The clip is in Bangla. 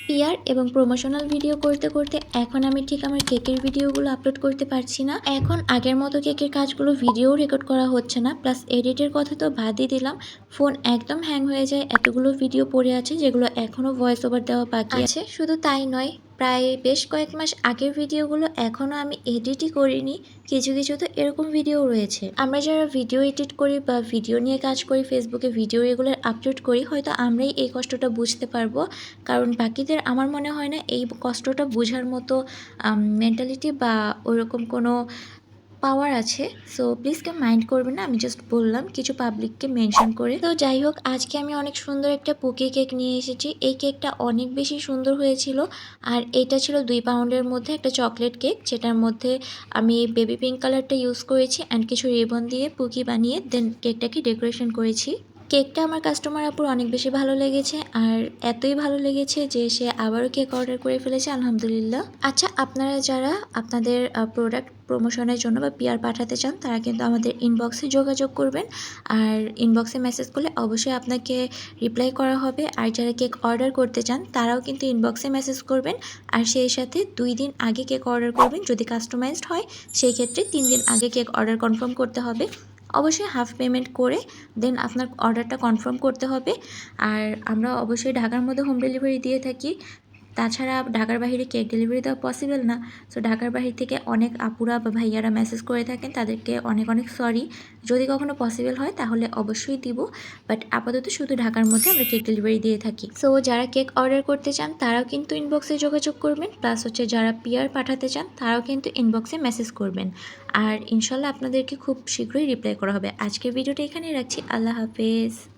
পিআর এবং প্রমোশনাল ভিডিও করতে করতে এখন আমি ঠিক আমার কেকের ভিডিওগুলো আপলোড করতে পারছি না। এখন আগের মতো কেকের কাজগুলো ভিডিও রেকর্ড করা হচ্ছে না। প্লাস এডিটের কথা তো বাদই দিলাম। ফোন একদম হ্যাং হয়ে যায়। এতগুলো ভিডিও পড়ে আছে যেগুলো এখনও ভয়েস ওভার দেওয়া বাকি আছে। শুধু তাই নয় প্রায় বেশ কয়েক মাস আগের ভিডিওগুলো এখনও আমি এডিটই করিনি, কিছু কিছু তো এরকম ভিডিও রয়েছে। আমরা যারা ভিডিও এডিট করি বা ভিডিও নিয়ে কাজ করি, ফেসবুকে ভিডিও রেগুলার আপলোড করি, হয়তো আমরাই এই কষ্টটা বুঝতে পারব। কারণ বাকিদের আমার মনে হয় না এই কষ্টটা বোঝার মতো মেন্টালিটি বা ওরকম কোনো পাওয়ার আছে সো প্লিজ কেউ মাইন্ড করবে না, আমি জাস্ট বললাম, কিছু পাবলিককে মেনশন করে। তো যাই হোক, আজকে আমি অনেক সুন্দর একটা পুকি কেক নিয়ে এসেছি। এই কেকটা অনেক বেশি সুন্দর হয়েছিল, আর এটা ছিল দুই পাউন্ডের মধ্যে একটা চকলেট কেক যেটার মধ্যে আমি বেবি পিঙ্ক কালারটা ইউজ করেছি অ্যান্ড কিছু রিবন দিয়ে পুকি বানিয়ে দেন কেকটাকে ডেকোরেশন করেছি। কেকটা আমার কাস্টমার আপুর অনেক বেশি ভালো লেগেছে আর এতই ভালো লেগেছে যে সে আবারও কেক অর্ডার করে ফেলেছে, আলহামদুলিল্লাহ। আচ্ছা আপনারা যারা আপনাদের প্রোডাক্ট প্রমোশনের জন্য বা পিআর পাঠাতে চান, তারা কিন্তু আমাদের ইনবক্সে যোগাযোগ করবেন। আর ইনবক্সে মেসেজ করলে অবশ্যই আপনাকে রিপ্লাই করা হবে। আর যারা কেক অর্ডার করতে চান, তারাও কিন্তু ইনবক্সে মেসেজ করবেন। আর সেই সাথে দুই দিন আগে কেক অর্ডার করবেন। যদি কাস্টমাইজড হয়, সেই ক্ষেত্রে তিন দিন আগে কেক অর্ডার কনফার্ম করতে হবে। অবশ্যই হাফ পেমেন্ট করে দেন আপনার অর্ডারটা কনফার্ম করতে হবে। আর আমরা অবশ্যই ঢাকার মধ্যে হোম ডেলিভারি দিয়ে থাকি। তাছাড়া ঢাকার বাইরে কেক ডেলিভারি দেওয়া পসিবল না। সো ঢাকার বাহির থেকে অনেক আপুরা বা ভাইয়ারা মেসেজ করে থাকেন, তাদেরকে অনেক অনেক সরি যদি কখনো পসিবল হয়, তাহলে অবশ্যই দিব। বাট আপাতত শুধু ঢাকার মধ্যে আমরা কেক ডেলিভারি দিয়ে থাকি। সো যারা কেক অর্ডার করতে চান, তারাও কিন্তু ইনবক্সে যোগাযোগ করবেন। প্লাস হচ্ছে যারা পিআর পাঠাতে চান, তারাও কিন্তু ইনবক্সে মেসেজ করবেন। আর ইনশাল্লাহ আপনাদেরকে খুব শীঘ্রই রিপ্লাই করা হবে। আজকের ভিডিওটা এখানেই রাখছি। আল্লাহ হাফেজ।